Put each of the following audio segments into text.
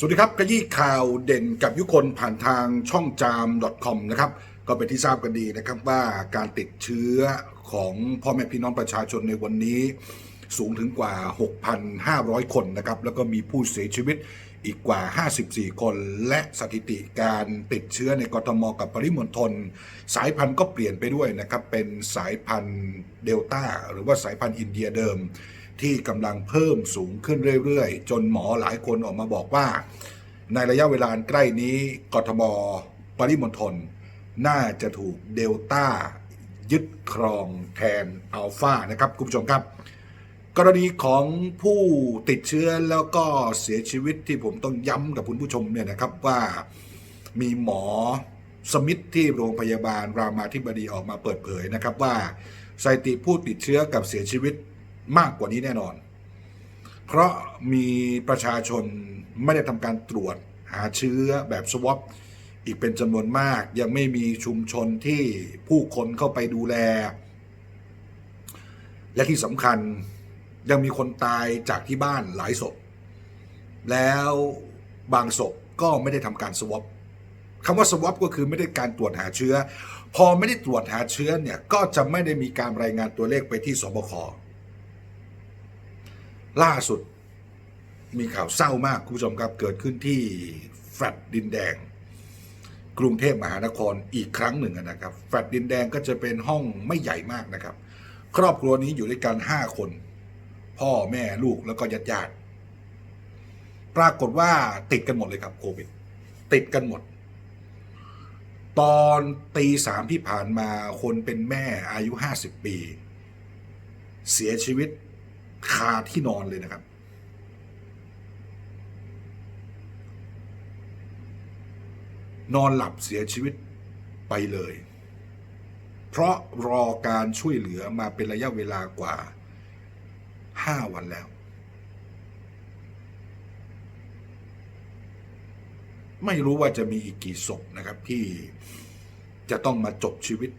สวัสดีครับกระยี่ข่าวเด่นกับยุคนผ่านทางช่องจาม .com นะครับก็เป็นที่ทราบกันดีนะครับว่าการติดเชื้อของพ่อแม่พี่น้องประชาชนในวันนี้สูงถึงกว่า 6,500 คนนะครับแล้วก็มีผู้เสียชีวิต อีกกว่า 54 คน และสถิติการติดเชื้อในกรทมกับปริมณฑลสายพันธุ์ก็เปลี่ยนไปด้วยนะครับ เป็นสายพันธุ์เดลต้าหรือว่าสายพันธุ์อินเดียเดิม ที่กำลังเพิ่มสูงขึ้นเรื่อยๆ จนหมอหลายคนออกมาบอกว่า ในระยะเวลาใกล้นี้กทมปริมณฑลน่าจะถูกเดลต้ายึดครองแทนอัลฟานะครับ คุณผู้ชมครับ กรณีของผู้ติดเชื้อแล้วก็เสียชีวิตที่ผมต้องย้ำกับคุณผู้ชมเนี่ยนะครับว่ามีหมอสมิธที่โรงพยาบาลรามาธิบดีออกมาเปิดเผยนะครับว่าสถิติผู้ติดเชื้อกับเสียชีวิตมากกว่านี้แน่นอน เพราะมีประชาชนไม่ได้ทำการตรวจหาเชื้อแบบสวอปอีกเป็นจำนวนมาก ยังไม่มีชุมชนที่ผู้คนเข้าไปดูแล และที่สำคัญ ยังมีคนตายจากที่บ้านหลายศพ แล้วบางศพก็ไม่ได้ทำการสวอปคำว่าสวอปก็คือไม่ได้การตรวจหาเชื้อ พอไม่ได้ตรวจหาเชื้อเนี่ยก็จะไม่ได้มีการรายงานตัวเลขไปที่สบคล่าสุดมีข่าวเศร้ามากคุณผู้ชมครับเกิดขึ้นที่แฟลตดินแดง กรุงเทพมหานครอีกครั้งหนึ่งนะครับแฟลตดินแดงก็จะเป็นห้องไม่ใหญ่มากนะครับ ครอบครัวนี้อยู่ด้วยกันห้าคน พ่อแม่ลูกแล้วก็ญาติญาติๆปรากฏว่าติดกันหมดเลยครับโควิด ติดกันหมด ตอนตีสามที่ผ่านมาคนเป็นแม่อายุห้าสิบปี เสียชีวิตคาที่นอนเลยนะครับ นอนหลับเสียชีวิตไปเลย เพราะรอการช่วยเหลือมาเป็นระยะเวลากว่า ห้าวันแล้ว ไม่รู้ว่าจะมีอีกกี่ศพนะครับ ที่จะต้องมาจบชีวิต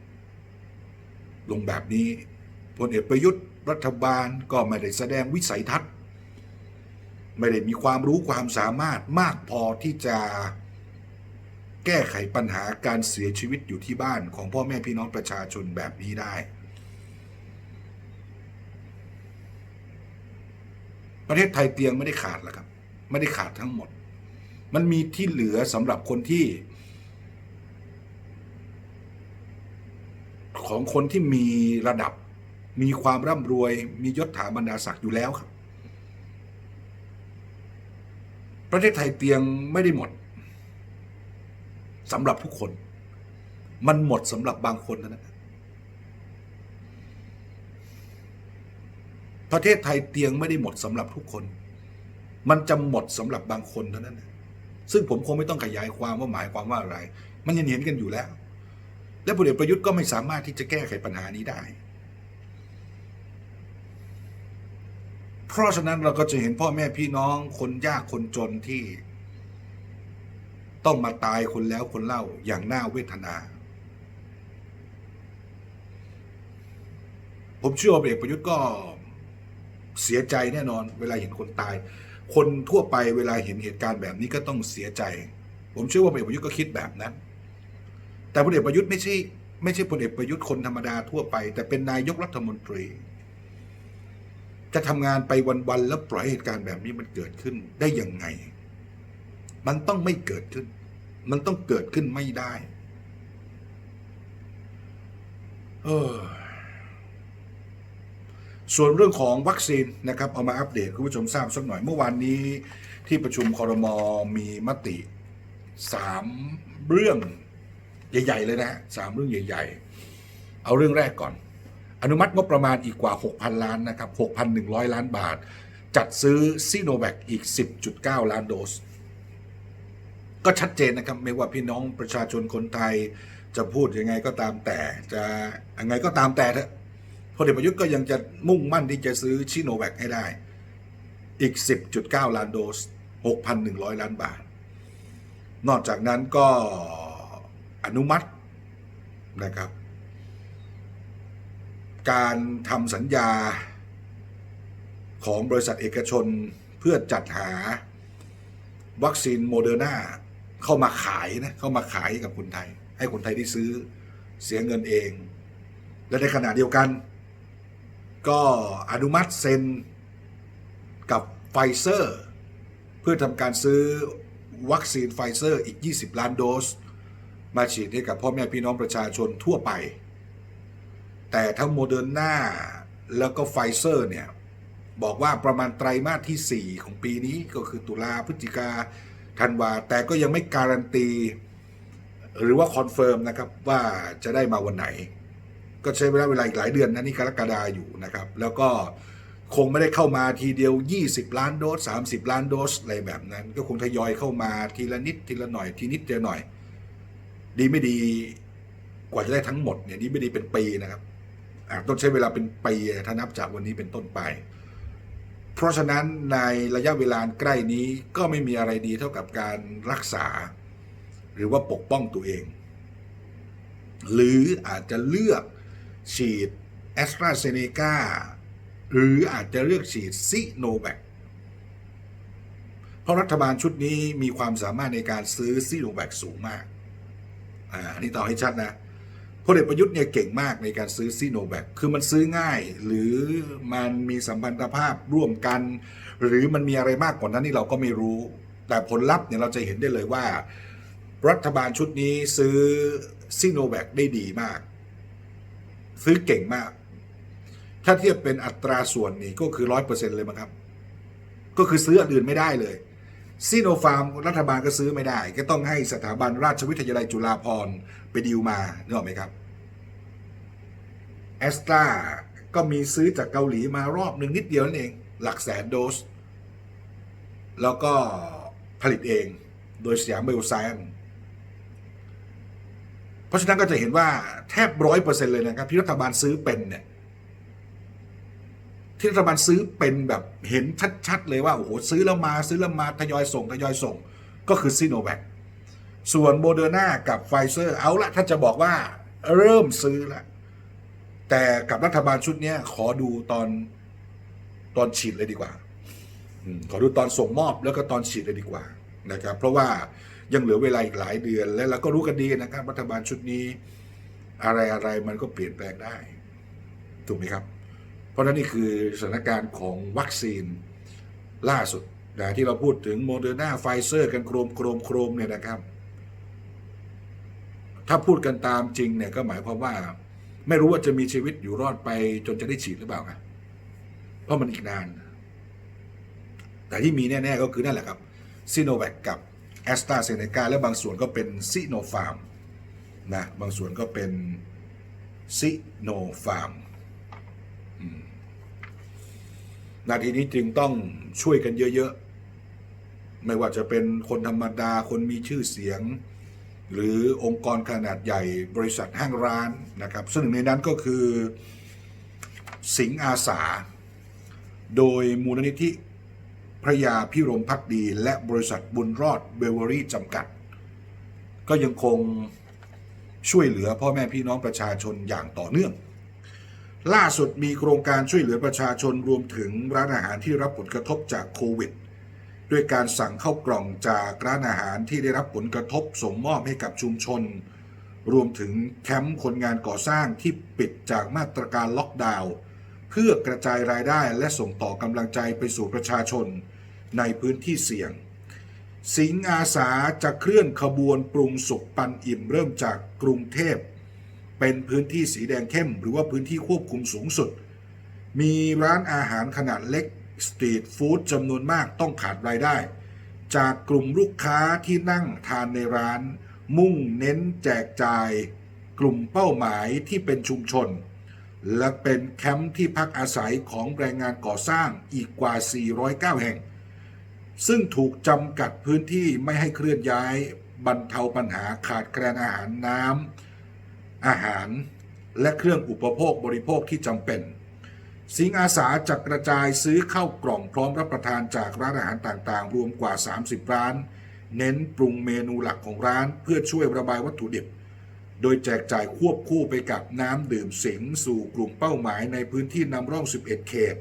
ลงแบบนี้พลเอกประยุทธ์รัฐบาลก็ไม่ได้แสดงวิสัยทัศน์ ไม่ได้มีความรู้ความสามารถมากพอที่จะแก้ไขปัญหาการเสียชีวิตอยู่ที่บ้านของพ่อแม่พี่น้องประชาชนแบบนี้ได้ ประเทศไทยเตียงไม่ได้ขาดแล้วครับ ไม่ได้ขาดทั้งหมด มันมีที่เหลือสำหรับคนที่ ของคนที่มีระดับ มีความร่ำรวย มียศถาบรรดาศักดิ์อยู่แล้วครับ ประเทศไทยเตียงไม่ได้หมดสำหรับทุกคน มันหมดสำหรับบางคนนั้น ประเทศไทยเตียงไม่ได้หมดสำหรับทุกคน มันจะหมดสำหรับบางคนเท่านั้นซึ่งผมคงไม่ต้องขยายความว่าหมายความว่าอะไร มันยังเห็นกันอยู่แล้ว และพลเอกประยุทธ์ก็ไม่สามารถที่จะแก้ไขปัญหานี้ได้ เพราะฉะนั้นเราก็จะเห็นพ่อแม่พี่น้องคนยากคนจนที่ ต้องมาตายคนแล้วคนเล่าอย่างน่าเวทนาผมเชื่อว่าพลเอกประยุทธ์ก็ เสียใจแน่นอน เวลาเห็นคนตาย คนทั่วไปเวลาเห็นเหตุการณ์แบบนี้ก็ต้องเสียใจ ผมเชื่อว่าพลเอกประยุทธ์ก็คิดแบบนั้น แต่พลเอกประยุทธ์ไม่ใช่ไม่ใช่พลเอกประยุทธ์คนธรรมดาทั่วไป แต่เป็นนายกรัฐมนตรี จะทำงานไปวันๆแล้วปล่อยเหตุการณ์แบบนี้มันเกิดขึ้นได้ยังไง มันต้องไม่เกิดขึ้น มันต้องเกิดขึ้นไม่ได้ เออ ส่วนเรื่องของวัคซีนนะครับเอามาอัปเดตคุณผู้ชมทราบสักหน่อยเมื่อวานนี้ที่ประชุมคอรมอมีมติสามเรื่องใหญ่ ๆ เลยนะฮะสามเรื่องใหญ่ ๆ เอาเรื่องแรกก่อน อนุมัติงบประมาณอีกกว่า 6,000 ล้านนะครับ 6,100 ล้านบาท จัดซื้อซีโนแวคอีก 10.9 ล้านโดส ก็ชัดเจนนะครับ ไม่ว่าพี่น้องประชาชนคนไทยจะพูดยังไงก็ตามแต่จะยังไงก็ตามแต่เถอะ พลเอกประยุทธ์ก็ยังจะมุ่งมั่นที่จะซื้อชิโนแวคให้ได้ อีก 10.9 ล้านโดส 6,100 ล้านบาท นอกจากนั้นก็อนุมัตินะครับ การทำสัญญาของบริษัทเอกชนเพื่อจัดหาวัคซีนโมเดอร์นาเข้ามาขายนะ เข้ามาขายกับคนไทย ให้คนไทยได้ซื้อเสียเงินเอง และในขณะเดียวกัน ก็อนุมัติเซ็นกับไฟเซอร์ เพื่อทำการซื้อวัคซีนไฟเซอร์อีก 20 ล้านโดส มาฉีดให้กับพ่อแม่พี่น้องประชาชนทั่วไป แต่ทั้งโมเดอร์นาแล้วก็ไฟเซอร์เนี่ย บอกว่าประมาณไตรมาสที่ 4 ของปีนี้ก็คือตุลาพฤศจิกาธันวา แต่ก็ยังไม่การันตี หรือว่าคอนเฟิร์มนะครับว่าจะได้มาวันไหน ก็ใช้เวลาเวลาอีกหลายเดือนนะนี่กรกฎาอยู่นะครับ แล้วก็คงไม่ได้เข้ามาทีเดียว 20 ล้านโดส 30 ล้านโดสอะไรแบบนั้น ก็คงทยอยเข้ามาทีละนิดทีละหน่อยทีนิดทีละหน่อย ดีไม่ดีกว่าจะได้ทั้งหมดเนี่ยดีไม่ดีเป็นปีนะครับอาจต้องใช้เวลาเป็นปีถ้านับจากวันนี้เป็นต้นไป เพราะฉะนั้นในระยะเวลาใกล้นี้ก็ไม่มีอะไรดีเท่ากับการรักษา หรือว่าปกป้องตัวเอง หรืออาจจะเลือก ฉีดแอสตราเซเนกาหรืออาจจะเลือกฉีดซิโนแวคเพราะรัฐบาลชุดนี้มีความสามารถในการซื้อซิโนแวคสูงมากอ่าอันนี้ต่อให้ชัดนะพลเอกประยุทธ์เนี่ยเก่งมากในการซื้อซีโนแวคคือมันซื้อง่าย หรือมันมีสัมพันธภาพร่วมกัน หรือมันมีอะไรมากกว่านั้นนี่เราก็ไม่รู้ แต่ผลลัพธ์เนี่ยเราจะเห็นได้เลยว่า รัฐบาลชุดนี้ซื้อซีโนแวคได้ดีมาก ซื้อเก่งมาก ถ้าเทียบเป็นอัตราส่วนนี่ก็คือร้อยเปอร์เซ็นต์เลยมั้งครับ ก็คือซื้ออันอื่นไม่ได้เลยซีโนฟาร์มรัฐบาลก็ซื้อไม่ได้ ก็ต้องให้สถาบันราชวิทยาลัยจุฬาภรณ์ไปดีลมาเนออกไหมครับแอสตราก็มีซื้อจากเกาหลีมารอบหนึ่งนิดเดียวนั่นเอง หลักแสนโดส แล้วก็ผลิตเองโดยสยามไบโอไซน์ เพราะฉะนั้นก็จะเห็นว่าแทบร้อยเปอร์เซ็นต์เลยนะครับ ที่รัฐบาลซื้อเป็นเนี่ย ที่รัฐบาลซื้อเป็นแบบเห็นชัดๆเลยว่าโอ้โหซื้อแล้วมาซื้อแล้วมาทยอยส่งทยอยส่ง ก็คือซีโนแวคส่วนโมเดอร์นากับไฟเซอร์เอาละถ้าจะบอกว่าเริ่มซื้อละแต่กับรัฐบาลชุดนี้ขอดูตอนตอนฉีดเลยดีกว่าขอดูตอนส่งมอบแล้วก็ตอนฉีดเลยดีกว่านะครับ เพราะว่า ยังเหลือเวลาอีกหลายเดือน และเราก็รู้กันดีนะครับรัฐบาลชุดนี้ อะไรอะไรมันก็เปลี่ยนแปลงได้ ถูกไหมครับ เพราะนั้นนี่คือสถานการณ์ของวัคซีนล่าสุดนะที่เราพูดถึงโมเดอร์นาไฟเซอร์กันโครมโครมโครมเนี่ยนะครับ ถ้าพูดกันตามจริงเนี่ยก็หมายความว่า ไม่รู้ว่าจะมีชีวิตอยู่รอดไปจนจะได้ฉีดหรือเปล่าไงเพราะมันอีกนาน แต่ที่มีแน่ ๆ ก็คือนั่นแหละครับซีโนแวคกับ แอสตราเซเนกาและบางส่วนก็เป็นซีโนฟาร์มนะบางส่วนก็เป็นซิโนฟาร์มนาทีนี้จึงต้องช่วยกันเยอะๆ ไม่ว่าจะเป็นคนธรรมดาคนมีชื่อเสียง หรือองค์กรขนาดใหญ่บริษัทห้างร้านนะครับ ซึ่งหนึ่งในนั้นก็คือสิงอาสา โดยมูลนิธิ พระยาพิรมพักดี และบริษัทบุญรอดเบเวอรี่จำกัด ก็ยังคงช่วยเหลือพ่อแม่พี่น้องประชาชนอย่างต่อเนื่อง ล่าสุดมีโครงการช่วยเหลือประชาชนรวมถึงร้านอาหารที่รับผลกระทบจากโควิด ด้วยการสั่งเข้ากล่องจากร้านอาหารที่ได้รับผลกระทบส่งมอบให้กับชุมชน รวมถึงแคมป์คนงานก่อสร้างที่ปิดจากมาตรการล็อกดาวน์ เพื่อกระจายรายได้และส่งต่อกำลังใจไปสู่ประชาชนในพื้นที่เสี่ยง สิงอาสาจะเคลื่อนขบวนปรุงสุกปันอิ่มเริ่มจากกรุงเทพ เป็นพื้นที่สีแดงเข้ม หรือว่าพื้นที่ควบคุมสูงสุด มีร้านอาหารขนาดเล็กสตรีทฟู้ดจำนวนมากต้องขาดรายได้ จากกลุ่มลูกค้าที่นั่งทานในร้าน มุ่งเน้นแจกจ่าย กลุ่มเป้าหมายที่เป็นชุมชน และเป็นแคมป์ที่พักอาศัยของแรงงานก่อสร้างอีกกว่า 409 แห่ง ซึ่งถูกจำกัดพื้นที่ไม่ให้เคลื่อนย้ายบรรเทาปัญหาขาดแคลนอาหารน้ำอาหาร และเครื่องอุปโภคบริโภคที่จำเป็น สิงห์อาสาจะกระจายซื้อเข้ากล่องพร้อมรับประทานจากร้านอาหารต่างๆ รวมกว่า 30 ร้าน เน้นปรุงเมนูหลักของร้านเพื่อช่วยระบายวัตถุดิบ โดยแจกจ่ายควบคู่ไปกับน้ำดื่มสิงสู่กลุ่มเป้าหมายในพื้นที่นำร่อง 11 เขต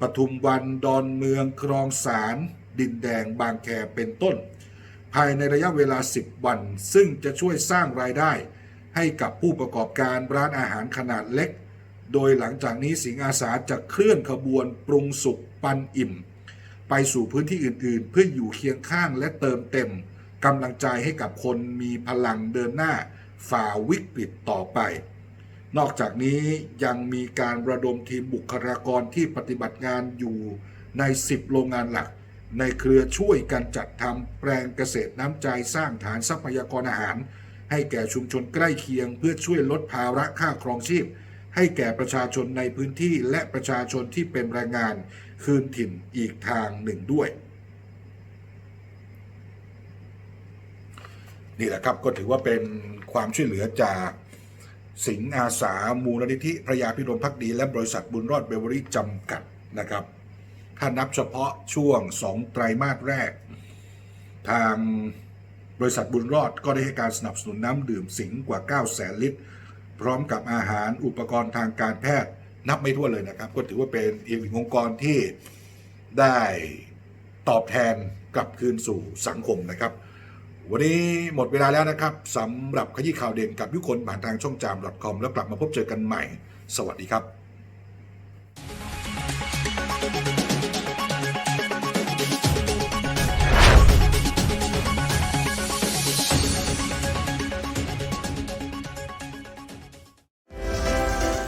ปทุมวัน ดอนเมือง คลองสาร ดินแดง บางแค เป็นต้น ภายในระยะเวลา 10 วัน ซึ่งจะช่วยสร้างรายได้ ให้กับผู้ประกอบการร้านอาหารขนาดเล็ก โดยหลังจากนี้สิงห์อาสาจะเคลื่อนขบวนปรุงสุกปันอิ่ม ไปสู่พื้นที่อื่นๆ เพื่ออยู่เคียงข้างและเติมเต็มกำลังใจให้กับคนมีพลังเดินหน้า ฝ่าวิกฤตต่อไป นอกจากนี้ยังมีการระดมทีมบุคลากรที่ปฏิบัติงานอยู่ใน 10 โรงงานหลัก ในเครือช่วยกันจัดทำแปลงเกษตรน้ำใจสร้างฐานทรัพยากรอาหาร ให้แก่ชุมชนใกล้เคียง เพื่อช่วยลดภาระค่าครองชีพ ให้แก่ประชาชนในพื้นที่และประชาชนที่เป็นแรงงาน คืนถิ่นอีกทางหนึ่งด้วย นี่แหละครับก็ถือว่าเป็นความช่วยเหลือจากสิงห์อาสามูลนิธิพระยาพิรมพักดี และบริษัทบุญรอดเบเวอรี่จำกัดนะครับ ถ้านับเฉพาะช่วง 2 ไตรมาสแรก ทางบริษัทบุญรอดก็ได้ให้การสนับสนุนน้ำดื่มสิงห์กว่า 9 0 0แสนลิตร พร้อมกับอาหารอุปกรณ์ทางการแพทย์นับไม่ถ้วนเลยนะครับ ก็ถือว่าเป็นอีกหนึ่งองค์กรที่ได้ตอบแทนกลับคืนสู่สังคมนะครับ วันนี้หมดเวลาแล้วนะครับสำหรับขยี้ข่าวเด่นกับยุคนผ่านทางช่องจาม .com แล้วกลับมาพบเจอกันใหม่ สวัสดีครับ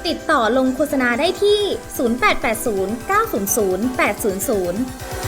ติดต่อลงโฆษณาได้ที่ 0880 900 800เ